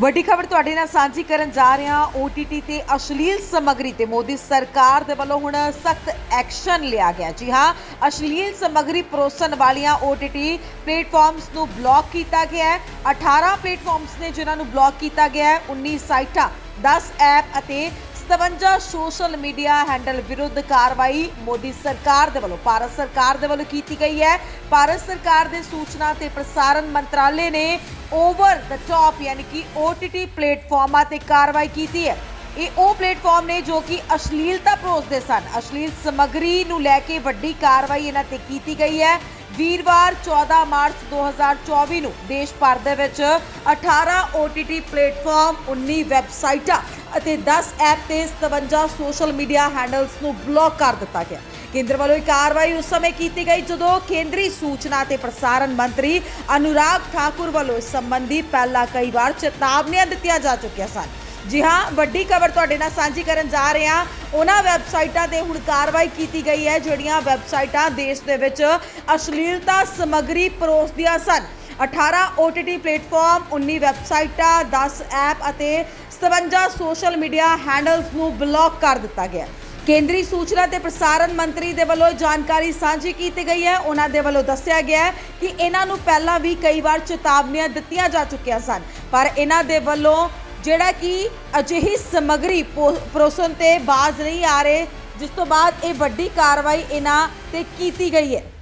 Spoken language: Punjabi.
ਵੱਡੀ ਖਬਰ ਤੁਹਾਡੇ ਨਾਲ ਸਾਂਝੀ ਕਰਨ ਜਾ ਰਹੇ ਹਾਂ। OTT ਤੇ ਅਸ਼ਲੀਲ ਸਮੱਗਰੀ ਤੇ ਮੋਦੀ ਸਰਕਾਰ ਦੇ ਵੱਲੋਂ ਹੁਣ ਸਖਤ ਐਕਸ਼ਨ ਲਿਆ ਗਿਆ। ਜੀ ਹਾਂ, ਅਸ਼ਲੀਲ ਸਮੱਗਰੀ ਪਰੋਸਣ ਵਾਲੀਆਂ OTT ਪਲੇਟਫਾਰਮਸ ਨੂੰ ਬਲੌਕ ਕੀਤਾ ਗਿਆ ਹੈ। 18 ਪਲੇਟਫਾਰਮਸ ਨੇ ਜਿਨ੍ਹਾਂ ਨੂੰ ਬਲੌਕ ਕੀਤਾ ਗਿਆ ਹੈ 19 ਸਾਈਟਾਂ 10 ਐਪ ਅਤੇ 57 ਸੋਸ਼ਲ ਮੀਡੀਆ ਹੈਂਡਲ ਵਿਰੁੱਧ ਕਾਰਵਾਈ ਮੋਦੀ ਸਰਕਾਰ ਦੇ ਵੱਲੋਂ, ਭਾਰਤ ਸਰਕਾਰ ਦੇ ਵੱਲੋਂ ਕੀਤੀ ਗਈ ਹੈ। ਭਾਰਤ ਸਰਕਾਰ ਦੇ ਸੂਚਨਾ ਤੇ ਪ੍ਰਸਾਰਣ ਮੰਤਰਾਲੇ ਨੇ ਓਵਰ ਦ ਟਾਪ ਯਾਨੀ ਕਿ OTT ਪਲੇਟਫਾਰਮਾਂ ਤੇ ਕਾਰਵਾਈ ਕੀਤੀ ਹੈ। ਇਹ ਉਹ ਪਲੇਟਫਾਰਮ ਨੇ ਜੋ ਕਿ ਅਸ਼ਲੀਲਤਾ ਪਰੋਸਦੇ ਸਨ। ਅਸ਼ਲੀਲ ਸਮੱਗਰੀ ਨੂੰ ਲੈ ਕੇ ਵੱਡੀ ਕਾਰਵਾਈ ਇਹਨਾਂ ਤੇ ਕੀਤੀ ਗਈ ਹੈ। ਵੀਰਵਾਰ 14 ਮਾਰਚ 2024 ਨੂੰ ਦੇਸ਼ ਭਰ ਦੇ ਵਿੱਚ 18 OTT ਪਲੇਟਫਾਰਮ 19 ਵੈਬਸਾਈਟਾਂ ਅਤੇ 10 ਐਪ ਤੇ 57 ਸੋਸ਼ਲ ਮੀਡੀਆ ਹੈਂਡਲਸ ਨੂੰ ਬਲੌਕ ਕਰ ਦਿੱਤਾ ਗਿਆ। ਕੇਂਦਰ ਵੱਲੋਂ ਇਹ ਕਾਰਵਾਈ ਉਸ ਸਮੇਂ ਕੀਤੀ ਗਈ ਜਦੋਂ ਕੇਂਦਰੀ ਸੂਚਨਾ ਤੇ ਪ੍ਰਸਾਰਣ ਮੰਤਰੀ ਅਨੁਰਾਗ ਠਾਕੁਰ ਵੱਲੋਂ ਇਸ ਸੰਬੰਧੀ ਪਹਿਲਾਂ ਕਈ ਵਾਰ ਚੇਤਾਵਨੀਆਂ ਦਿੱਤੀਆਂ ਜਾ ਚੁੱਕੀਆਂ ਸਨ। ਜੀ ਹਾਂ, ਵੱਡੀ ਖਬਰ ਤੁਹਾਡੇ ਨਾਲ ਸਾਂਝੀ ਕਰਨ ਜਾ ਰਹੇ ਹਾਂ। ਉਹਨਾਂ ਵੈਬਸਾਈਟਾਂ ਤੇ ਹੁਣ ਕਾਰਵਾਈ ਕੀਤੀ ਗਈ ਹੈ, ਜਿਹੜੀਆਂ ਵੈਬਸਾਈਟਾਂ ਦੇਸ਼ ਦੇ ਵਿੱਚ ਅਸ਼ਲੀਲਤਾ ਸਮੱਗਰੀ ਪਰੋਸਦੀਆਂ ਸਨ। 18 OTT ਪਲੇਟਫਾਰਮ 19 ਵੈਬਸਾਈਟਾਂ 10 ਐਪ ਅਤੇ 57 ਸੋਸ਼ਲ ਮੀਡੀਆ ਹੈਂਡਲਸ ਨੂੰ ਬਲੌਕ ਕਰ ਦਿੱਤਾ ਗਿਆ। ਹੈ। ਕੇਂਦਰੀ ਸੂਚਨਾ ਤੇ ਪ੍ਰਸਾਰਣ ਮੰਤਰੀ ਦੇ ਵੱਲੋਂ ਜਾਣਕਾਰੀ ਸਾਂਝੀ ਕੀਤੀ ਗਈ ਹੈ। ਉਹਨਾਂ ਦੇ ਵੱਲੋਂ ਦੱਸਿਆ ਗਿਆ ਹੈ ਕਿ ਇਹਨਾਂ ਨੂੰ ਪਹਿਲਾਂ ਵੀ ਕਈ ਵਾਰ ਚੇਤਾਵਨੀਆਂ ਦਿੱਤੀਆਂ ਜਾ ਚੁੱਕੀਆਂ ਸਨ। ਪਰ ਇਹਨਾਂ ਦੇ ਵੱਲੋਂ ਜਿਹੜਾ ਕਿ ਅਜਿਹੀ ਸਮੱਗਰੀ ਪੋ- ਪਰੋਸਣ ਤੇ ਬਾਜ਼ ਨਹੀਂ ਆ ਰਹੇ, ਜਿਸ ਤੋਂ ਬਾਅਦ ਇਹ ਵੱਡੀ ਕਾਰਵਾਈ ਇਹਨਾਂ ਤੇ ਕੀਤੀ ਗਈ ਹੈ।